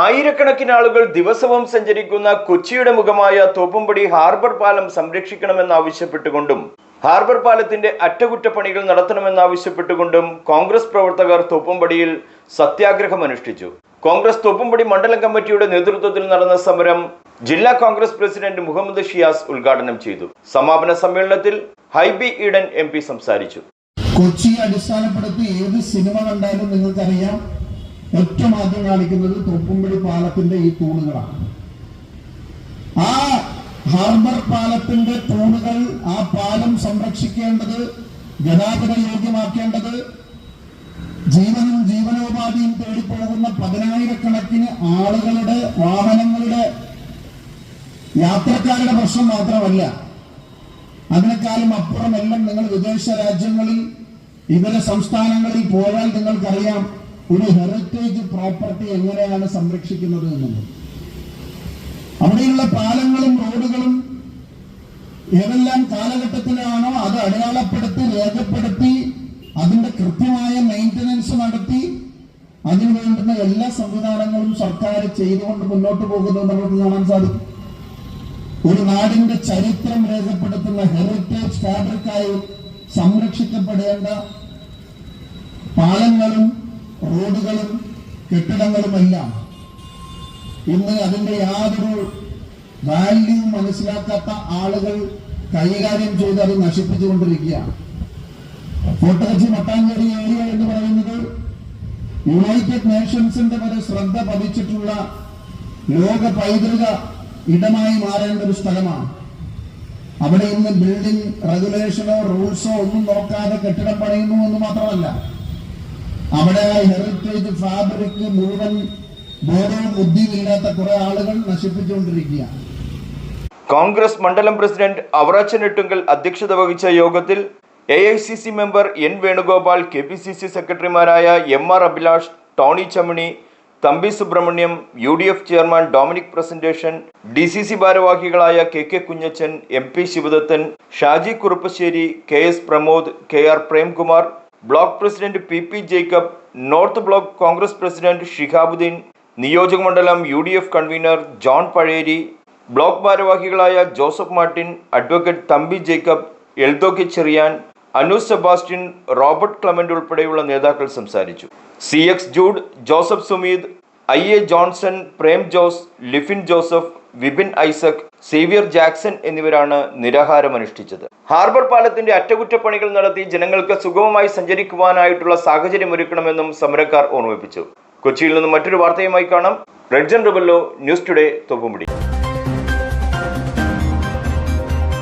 ആയിരക്കണക്കിന് ആളുകൾ ദിവസവും സഞ്ചരിക്കുന്ന കൊച്ചിയുടെ മുഖമായ തോപ്പുംപടി ഹാർബർ പാലം സംരക്ഷിക്കണമെന്നാവശ്യപ്പെട്ടുകൊണ്ടും ഹാർബർ പാലത്തിന്റെ അറ്റകുറ്റപ്പണികൾ നടത്തണമെന്നാവശ്യപ്പെട്ടുകൊണ്ടും കോൺഗ്രസ് പ്രവർത്തകർ തോപ്പുംപടിയിൽ സത്യാഗ്രഹം അനുഷ്ഠിച്ചു. കോൺഗ്രസ് തോപ്പുംപടി മണ്ഡലം കമ്മിറ്റിയുടെ നേതൃത്വത്തിൽ നടന്ന സമരം ജില്ലാ കോൺഗ്രസ് പ്രസിഡന്റ് മുഹമ്മദ് ഷിയാസ് ഉദ്ഘാടനം ചെയ്തു. സമാപന സമ്മേളനത്തിൽ ഹൈബി ഈഡൻ എം സംസാരിച്ചു. കൊച്ചി അടിസ്ഥാനപ്പെടുത്തി ഏത് സിനിമ കണ്ടാലും നിങ്ങൾക്കറിയാം ഏറ്റവും ആദ്യം കാണിക്കുന്നത് തൊപ്പുംപിടി പാലത്തിന്റെ ഈ തൂണുകളാണ്. ആ ഹാർബർ പാലത്തിന്റെ തൂണുകൾ ആ പാലം സംരക്ഷിക്കേണ്ടത് ഗതാഗത യോഗ്യമാക്കേണ്ടത് ജീവനും ജീവനോപാധിയും തേടിപ്പോകുന്ന പതിനായിരക്കണക്കിന് ആളുകളുടെ വാഹനങ്ങളുടെ യാത്രക്കാരുടെ പ്രശ്നം മാത്രമല്ല അതിനേക്കാളും അപ്പുറമെല്ലാം നിങ്ങൾ വിദേശ രാജ്യങ്ങളിൽ ഇതര സംസ്ഥാനങ്ങളിൽ പോയാൽ നിങ്ങൾക്കറിയാം ഒരു ഹെറിറ്റേജ് പ്രോപ്പർട്ടി എങ്ങനെയാണ് സംരക്ഷിക്കുന്നത് എന്നുള്ളത്. അവിടെയുള്ള പാലങ്ങളും റോഡുകളും ഏതെല്ലാം കാലഘട്ടത്തിലാണോ അത് അടയാളപ്പെടുത്തി രേഖപ്പെടുത്തി അതിന്റെ കൃത്യമായ മെയിന്റനൻസ് നടത്തി അതിനു വേണ്ടുന്ന എല്ലാ സംവിധാനങ്ങളും സർക്കാർ ചെയ്തുകൊണ്ട് മുന്നോട്ട് പോകുന്നത് നമുക്ക് കാണാൻ സാധിക്കും. ഒരു നാടിന്റെ ചരിത്രം രേഖപ്പെടുത്തുന്ന ഹെറിറ്റേജ് ഫാബ്രിക്കായി സംരക്ഷിക്കപ്പെടേണ്ട പാലങ്ങളും റോഡുകളും കെട്ടിടങ്ങളുമെല്ലാം. ഇന്ന് അതിന്റെ യാതൊരു വാല്യൂ മനസ്സിലാക്കാത്ത ആളുകൾ കൈകാര്യം ചെയ്ത് അത് നശിപ്പിച്ചുകൊണ്ടിരിക്കുകയാണ്. ഫോട്ടോജി മട്ടാഞ്ചേരി ഏരിയ എന്ന് പറയുന്നത് യുണൈറ്റഡ് നേഷൻസിന്റെ വരെ ശ്രദ്ധ പതിച്ചിട്ടുള്ള ലോക പൈതൃക ഇടമായി മാറേണ്ട ഒരു സ്ഥലമാണ്. അവിടെ ഇന്ന് ബിൽഡിംഗ് റെഗുലേഷനോ റൂൾസോ ഒന്നും നോക്കാതെ കെട്ടിടം പണിയുന്നു എന്ന് മാത്രമല്ല. അവിടെ ഹെറിറ്റേജ് ഫാബ്രിക് മുഴുവൻ ബോധവും ബുദ്ധിയും ഇല്ലാത്ത കുറെ ആളുകൾ നശിപ്പിച്ചുകൊണ്ടിരിക്കുകയാണ് കോൺഗ്രസ് മണ്ഡലം പ്രസിഡന്റ് അവറാച്ചൻ എട്ടുങ്കൽ അധ്യക്ഷത വഹിച്ച യോഗത്തിൽ A I C C member N Venugopal K P C C സെക്രട്ടറിമാരായ M R Abhilash Tony Chamani Thampi Subrahmanyam U D F chairman Dominic Presentation D C C ഭാരവാഹികളായ K K Kunjachan M P Sivadathan Shaji Kuruppassery K S Pramod K R Premkumar block president P P Jacob north block Congress president Shihabuddin നിയോജക മണ്ഡലം U D F convener John Pazheri block ഭാരവാഹികളായ Joseph Martin advocate Thampi Jacob എൽദോക്കി Cherian Anu Sebastian Robert Clement ഉൾപ്പെടെയുള്ള നേതാക്കൾ സംസാരിച്ചു. C X Jude Joseph Sumeed I A Johnson Prem Jose Lifin Joseph Vipin Isaac Xavier Jackson എന്നിവരാണ് നിരാഹാരം അനുഷ്ഠിച്ചത് harbour പാലത്തിന്റെ അറ്റകുറ്റപ്പണികൾ നടത്തി ജനങ്ങൾക്ക് സുഗമമായി സഞ്ചരിക്കുവാനായിട്ടുള്ള സാഹചര്യം ഒരുക്കണമെന്നും സമരക്കാർ ഓർമ്മിപ്പിച്ചു. കൊച്ചിയിൽ നിന്നും മറ്റൊരു വാർത്തയുമായി കാണാം. Redjan Rebello news today Thoppumpady